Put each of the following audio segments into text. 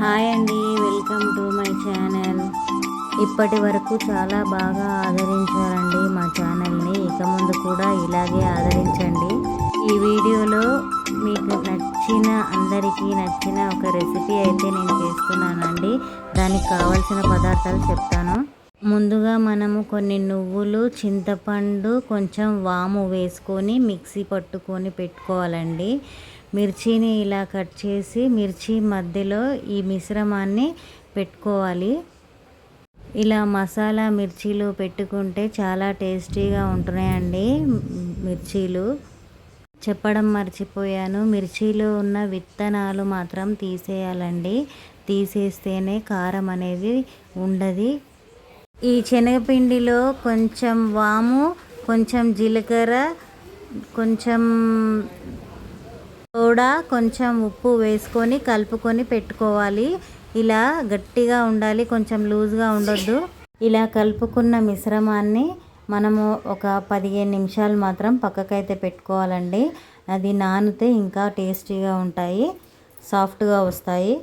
Hi అండి welcome to my channel. ఇప్పటి వరకు చాలా బాగా ఆదరించారండి మా ఛానల్ని. ఇక ముందు కూడా ఇలాగే ఆదరించండి. ఈ వీడియోలో మీకు నచ్చిన అందరికీ నచ్చిన ఒక రెసిపీ అయితే నేను చేస్తున్నానండి. దానికి కావాల్సిన పదార్థాలు చెప్తాను. ముందుగా మనము కొన్ని నువ్వులు చింతపండు కొంచెం వాము వేసుకొని మిక్సీ పట్టుకొని పెట్టుకోవాలండి. మిర్చిని ఇలా కట్ చేసి మిర్చి మధ్యలో ఈ మిశ్రమాన్ని పెట్టుకోవాలి. ఇలా మసాలా మిర్చీలు పెట్టుకుంటే చాలా టేస్టీగా ఉంటున్నాయండి మిర్చీలు. చెప్పడం మర్చిపోయాను. మిర్చీలో ఉన్న విత్తనాలు మాత్రం తీసేయాలండి. తీసేస్తేనే కారం అనేది ఉండదు. ఈ శనగపిండిలో కొంచెం వాము కొంచెం జీలకర్ర కొంచెం సోడా కొంచెం ఉప్పు వేసుకొని కలుపుకొని పెట్టుకోవాలి. ఇలా గట్టిగా ఉండాలి కొంచెం లూజ్గా ఉండొద్దు. ఇలా కలుపుకున్న మిశ్రమాన్ని మనము ఒక పదిహేను నిమిషాలు మాత్రం పక్కకైతే పెట్టుకోవాలండి. అది నానితే ఇంకా టేస్టీగా ఉంటాయి సాఫ్ట్గా వస్తాయి.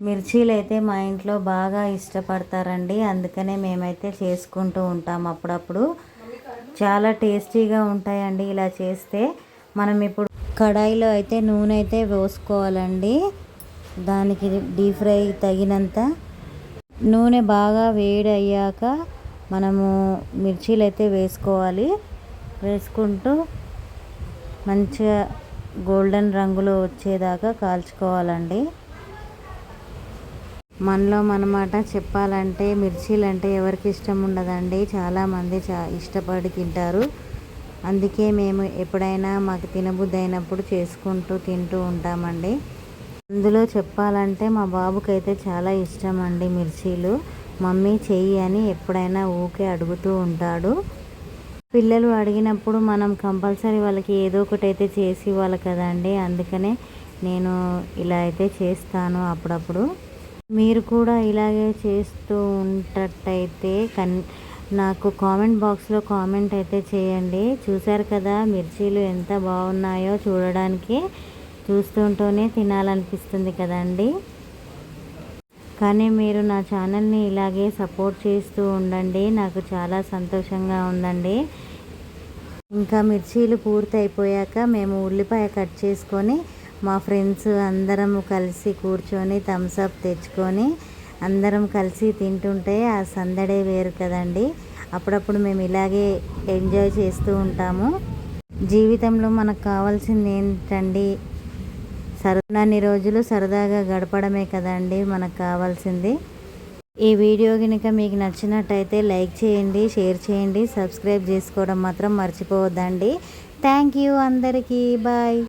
మిర్చీలు అయితే మా ఇంట్లో బాగా ఇష్టపడతారండి. అందుకనే మేమైతే చేసుకుంటూ ఉంటాం అప్పుడప్పుడు. చాలా టేస్టీగా ఉంటాయండి ఇలా చేస్తే. మనం ఇప్పుడు కడాయిలో అయితే నూనె అయితే పోసుకోవాలండి దానికి డీప్ ఫ్రై తగినంత. నూనె బాగా వేడి అయ్యాక మనము మిర్చీలు అయితే వేసుకోవాలి. వేసుకుంటూ మంచిగా గోల్డెన్ రంగులో వచ్చేదాకా కాల్చుకోవాలండి. మనలో మనమాట చెప్పాలంటే మిర్చీలు అంటే ఎవరికి ఇష్టం ఉండదండి. చాలామంది చా ఇష్టపడి తింటారు. అందుకే మేము ఎప్పుడైనా మాకు తినబుద్ధి అయినప్పుడు చేసుకుంటూ తింటూ ఉంటామండి. అందులో చెప్పాలంటే మా బాబుకి అయితే చాలా ఇష్టం అండి మిర్చీలు. మమ్మీ చెయ్యి అని ఎప్పుడైనా ఊకే అడుగుతూ ఉంటాడు. పిల్లలు అడిగినప్పుడు మనం కంపల్సరీ వాళ్ళకి ఏదో ఒకటి అయితే చేసి ఇవ్వాలి కదండి. అందుకనే నేను ఇలా అయితే చేస్తాను అప్పుడప్పుడు. మీరు కూడా ఇలాగే చేస్తూ ఉంటట్టయితే కన్ నాకు కామెంట్ బాక్స్లో కామెంట్ అయితే చేయండి. చూశారు కదా మిర్చీలు ఎంత బాగున్నాయో చూడడానికి. చూస్తుంటూనే తినాలనిపిస్తుంది కదండి. కానీ మీరు నా ఛానల్ని ఇలాగే సపోర్ట్ చేస్తూ ఉండండి. నాకు చాలా సంతోషంగా ఉందండి. ఇంకా మిర్చీలు పూర్తి అయిపోయాక మేము ఉల్లిపాయ కట్ చేసుకొని మా ఫ్రెండ్స్ అందరం కలిసి కూర్చొని థమ్స్అప్ తెచ్చుకొని అందరం కలిసి తింటుంటే ఆ సందడే వేరు కదండి. అప్పుడప్పుడు మేము ఇలాగే ఎంజాయ్ చేస్తూ ఉంటాము. జీవితంలో మనకు కావాల్సింది ఏంటండి? సరదాన్ని రోజులు సరదాగా గడపడమే కదండి మనకు కావాల్సింది. ఈ వీడియో కనుక మీకు నచ్చినట్టయితే లైక్ చేయండి షేర్ చేయండి సబ్స్క్రైబ్ చేసుకోవడం మాత్రం మర్చిపోవద్దండి. థ్యాంక్ యూ అందరికీ. బాయ్.